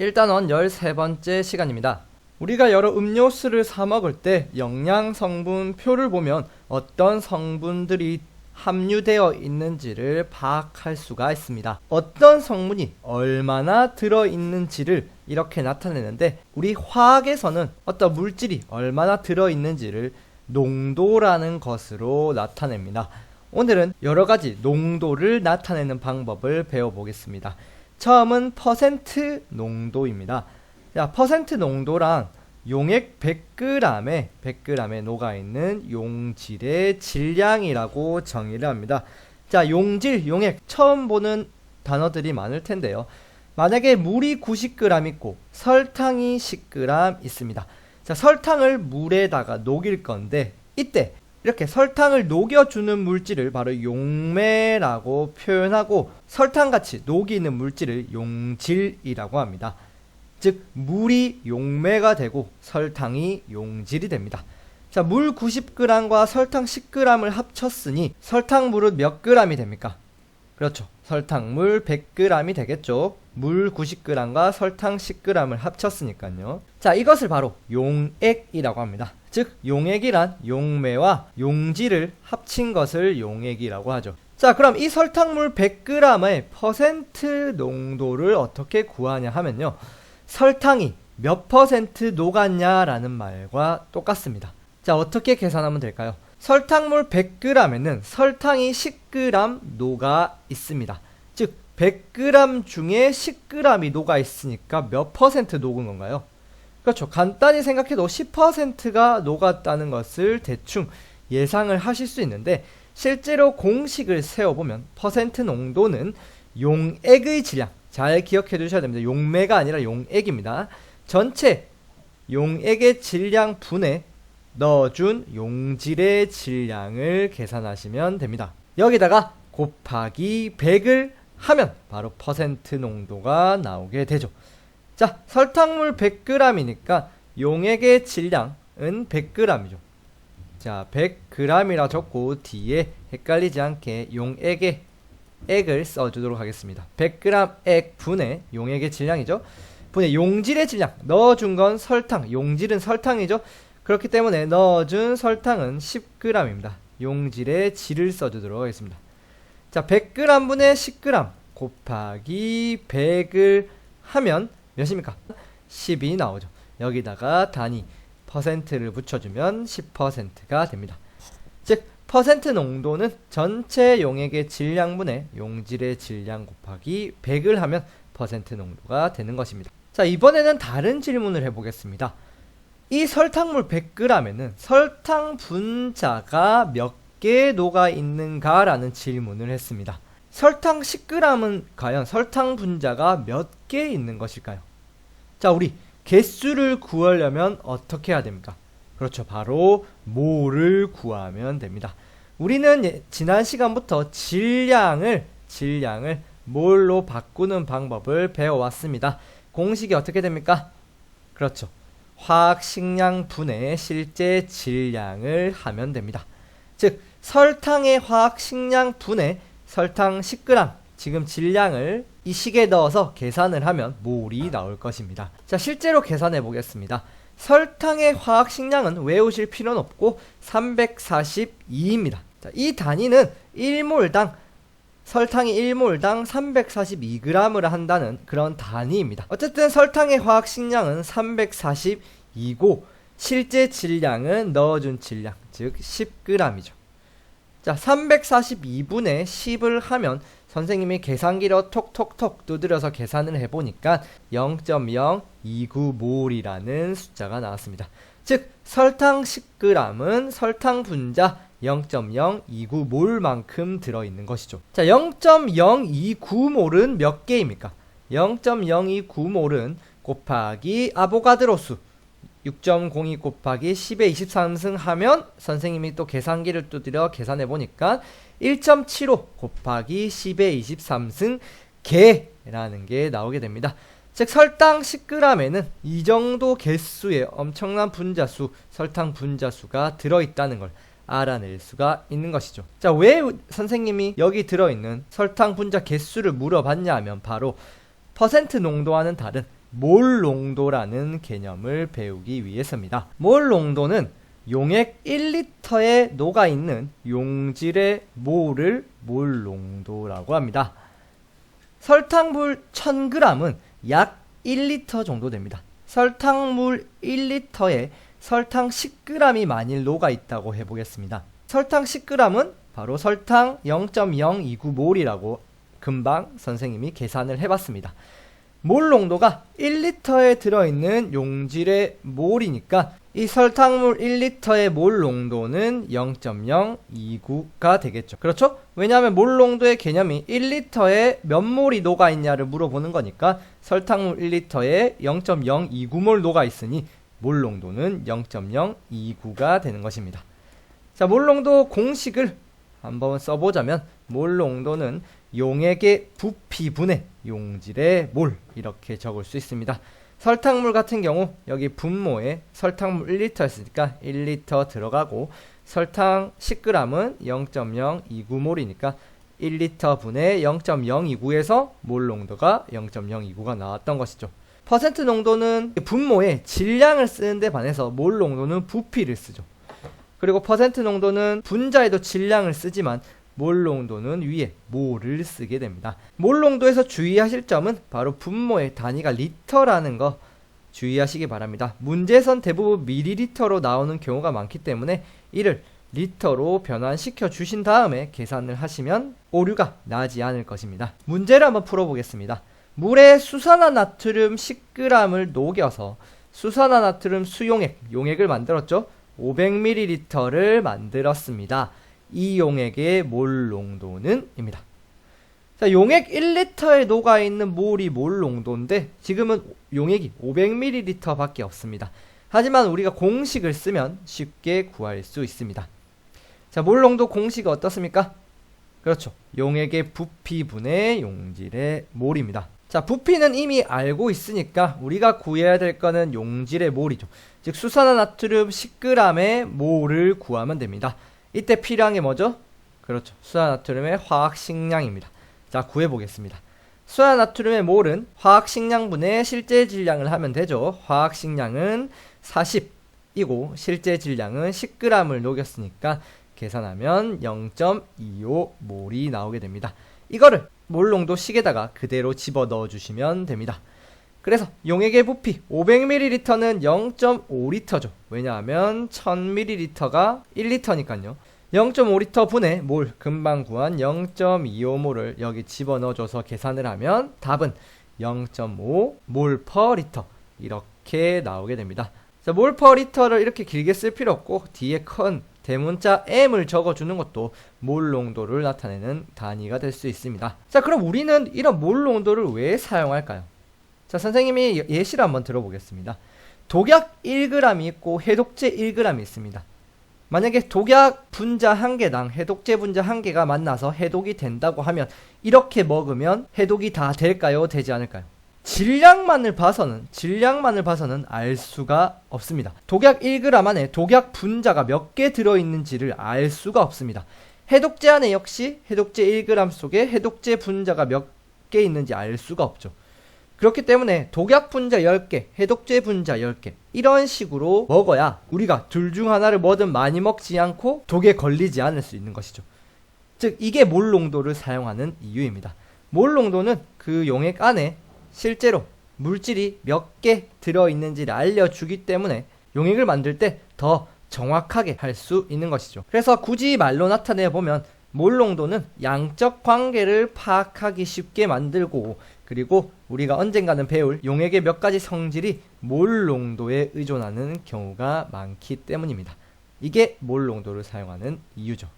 1단원 13번째 시간입니다. 우리가 여러 음료수를 사 먹을 때 영양 성분 표를 보면 어떤 성분들이 함유되어 있는지를 파악할 수가 있습니다. 어떤 성분이 얼마나 들어 있는지를 이렇게 나타내는데 우리 화학에서는 어떤 물질이 얼마나 들어 있는지를 농도라는 것으로 나타냅니다. 오늘은 여러 가지 농도를 나타내는 방법을 배워보겠습니다. 처음은 퍼센트 농도입니다. 자, 퍼센트 농도란 용액 100g에 100g에 녹아 있는 용질의 질량이라고 정의를 합니다. 자, 용질, 용액 처음 보는 단어들이 많을 텐데요. 만약에 물이 90g 있고 설탕이 10g 있습니다. 자, 설탕을 물에다가 녹일 건데 이때 이렇게 설탕을 녹여주는 물질을 바로 용매라고 표현하고 설탕같이 녹이는 물질을 용질이라고 합니다. 즉 물이 용매가 되고 설탕이 용질이 됩니다. 자, 물 90g과 설탕 10g을 합쳤으니 설탕물은 몇 g이 됩니까? 그렇죠. 설탕물 100g이 되겠죠. 물 90g과 설탕 10g을 합쳤으니까요. 자, 이것을 바로 용액이라고 합니다. 즉, 용액이란 용매와 용질을 합친 것을 용액이라고 하죠. 자, 그럼 이 설탕물 100g의 퍼센트 농도를 어떻게 구하냐 하면요. 설탕이 몇 퍼센트 녹았냐라는 말과 똑같습니다. 자, 어떻게 계산하면 될까요? 설탕물 100g에는 설탕이 10g 녹아 있습니다. 즉 100g 중에 10g이 녹아 있으니까 몇 퍼센트 녹은 건가요? 그렇죠. 간단히 생각해도 10%가 녹았다는 것을 대충 예상을 하실 수 있는데 실제로 공식을 세워보면 퍼센트 농도는 용액의 질량 잘 기억해 두셔야 됩니다. 용매가 아니라 용액입니다. 전체 용액의 질량 분에 넣어준 용질의 질량을 계산하시면 됩니다. 여기다가 곱하기 100을 하면 바로 퍼센트 농도가 나오게 되죠. 자, 설탕물 100g이니까 용액의 질량은 100g이죠. 자, 100g이라 적고 뒤에 헷갈리지 않게 용액의 액을 써주도록 하겠습니다. 100g 액 분의 용액의 질량이죠. 분의 용질의 질량 넣어준 건 설탕, 용질은 설탕이죠. 그렇기 때문에 넣어준 설탕은 10g입니다. 용질의 질을 써주도록 하겠습니다. 자, 100g 분의 10g 곱하기 100을 하면 몇입니까? 10이 나오죠. 여기다가 단위 퍼센트를 붙여주면 10%가 됩니다. 즉 퍼센트 농도는 전체 용액의 질량분의 용질의 질량 곱하기 100을 하면 퍼센트 농도가 되는 것입니다. 자 이번에는 다른 질문을 해보겠습니다. 이 설탕물 100g에는 설탕 분자가 몇 개 녹아 있는가 라는 질문을 했습니다. 설탕 10g은 과연 설탕 분자가 몇 개 있는 것일까요? 자, 우리 개수를 구하려면 어떻게 해야 됩니까? 그렇죠. 바로 모를 구하면 됩니다. 우리는 예, 지난 시간부터 질량을 질량을 몰로 바꾸는 방법을 배워왔습니다. 공식이 어떻게 됩니까? 그렇죠. 화학 식량 분의 실제 질량을 하면 됩니다. 즉 설탕의 화학 식량 분의 설탕 10g 지금 질량을 이 식에 넣어서 계산을 하면 몰이 나올 것입니다. 자, 실제로 계산해 보겠습니다. 설탕의 화학 식량은 외우실 필요는 없고 342입니다. 자, 이 단위는 1몰당 설탕이 1몰당 342g을 한다는 그런 단위입니다. 어쨌든 설탕의 화학 식량은 342고 실제 질량은 넣어준 질량 즉 10g이죠. 자, 342분의 10을 하면 선생님이 계산기로 톡톡톡 두드려서 계산을 해보니까 0.029몰이라는 숫자가 나왔습니다. 즉 설탕 10g은 설탕 분자 0.029몰만큼 들어있는 것이죠. 자, 0.029몰은 몇 개입니까? 0.029몰은 곱하기 아보가드로 수 6.02 곱하기 10의 23승 하면 선생님이 또 계산기를 두드려 계산해 보니까 1.75 곱하기 10의 23승 개라는 게 나오게 됩니다. 즉 설탕 10g에는 이 정도 개수의 엄청난 분자수, 설탕 분자수가 들어있다는 걸 알아낼 수가 있는 것이죠. 자, 왜 선생님이 여기 들어있는 설탕 분자 개수를 물어봤냐 하면 바로 퍼센트 농도와는 다른 몰 농도라는 개념을 배우기 위해서입니다. 몰 농도는 용액 1리터에 녹아 있는 용질의 몰을 몰 농도라고 합니다. 설탕물 1000g은 약 1리터 정도 됩니다. 설탕물 1리터에 설탕 10g이 만일 녹아 있다고 해보겠습니다. 설탕 10g은 바로 설탕 0.029몰이라고 금방 선생님이 계산을 해봤습니다. 몰 농도가 1리터에 들어있는 용질의 몰이니까 이 설탕물 1리터의 몰 농도는 0.029가 되겠죠. 그렇죠? 왜냐하면 몰 농도의 개념이 1리터에 몇 몰이 녹아 있냐를 물어보는 거니까 설탕물 1리터에 0.029몰 녹아 있으니 몰 농도는 0.029가 되는 것입니다. 자, 몰 농도 공식을 한번 써보자면 몰 농도는 용액의 부피분의 용질의 몰 이렇게 적을 수 있습니다. 설탕물 같은 경우 여기 분모에 설탕물 1리터였으니까 1리터 들어가고 설탕 10g은 0.029몰이니까 1리터 분의 0.029에서 몰 농도가 0.029가 나왔던 것이죠. 퍼센트 농도는 분모에 질량을 쓰는데 반해서 몰 농도는 부피를 쓰죠. 그리고 퍼센트 농도는 분자에도 질량을 쓰지만 몰 농도는 위에 몰을 쓰게 됩니다. 몰 농도에서 주의하실 점은 바로 분모의 단위가 리터라는 거 주의하시기 바랍니다. 문제선 대부분 미리리터로 나오는 경우가 많기 때문에 이를 리터로 변환시켜 주신 다음에 계산을 하시면 오류가 나지 않을 것입니다. 문제를 한번 풀어보겠습니다. 물에 수산화나트륨 10g을 녹여서 수산화나트륨 수용액, 용액을 만들었죠. 500ml를 만들었습니다. 이 용액의 몰 농도는 입니다. 자, 용액 1리터에 녹아 있는 몰이 몰 농도인데 지금은 용액이 500ml 밖에 없습니다. 하지만 우리가 공식을 쓰면 쉽게 구할 수 있습니다. 자, 몰 농도 공식이 어떻습니까? 그렇죠. 용액의 부피분의 용질의 몰입니다. 자, 부피는 이미 알고 있으니까 우리가 구해야 될 거는 용질의 몰이죠. 즉 수산화 나트륨 10g의 몰을 구하면 됩니다. 이때 필요한 게 뭐죠? 그렇죠. 수산나트륨의 화학 식량입니다. 자, 구해 보겠습니다. 수산나트륨의 몰은 화학 식량분의 실제 질량을 하면 되죠. 화학 식량은 40이고 실제 질량은 10g을 녹였으니까 계산하면 0.25몰이 나오게 됩니다. 이거를 몰 농도 식에다가 그대로 집어 넣어 주시면 됩니다. 그래서 용액의 부피 500ml는 0.5리터죠. 왜냐하면 1000ml가 1리터니까요. 0.5리터 분의 몰 금방 구한 0.25몰을 여기 집어넣어줘서 계산을 하면 답은 0.5몰 퍼 리터 이렇게 나오게 됩니다. 자, 몰 퍼 리터를 이렇게 길게 쓸 필요 없고 뒤에 큰 대문자 m을 적어주는 것도 몰 농도를 나타내는 단위가 될 수 있습니다. 자, 그럼 우리는 이런 몰 농도를 왜 사용할까요? 자, 선생님이 예시를 한번 들어보겠습니다. 독약 1g이 있고 해독제 1g이 있습니다. 만약에 독약 분자 한 개당 해독제 분자 한 개가 만나서 해독이 된다고 하면 이렇게 먹으면 해독이 다 될까요? 되지 않을까요? 질량만을 봐서는 질량만을 봐서는 알 수가 없습니다. 독약 1g 안에 독약 분자가 몇 개 들어 있는지를 알 수가 없습니다. 해독제 안에 역시 해독제 1g 속에 해독제 분자가 몇 개 있는지 알 수가 없죠. 그렇기 때문에 독약 분자 10개, 해독제 분자 10개 이런 식으로 먹어야 우리가 둘 중 하나를 뭐든 많이 먹지 않고 독에 걸리지 않을 수 있는 것이죠. 즉 이게 몰 농도를 사용하는 이유입니다. 몰 농도는 그 용액 안에 실제로 물질이 몇 개 들어있는지를 알려주기 때문에 용액을 만들 때 더 정확하게 할 수 있는 것이죠. 그래서 굳이 말로 나타내 보면 몰 농도는 양적 관계를 파악하기 쉽게 만들고 그리고 우리가 언젠가는 배울 용액의 몇 가지 성질이 몰 농도에 의존하는 경우가 많기 때문입니다. 이게 몰 농도를 사용하는 이유죠.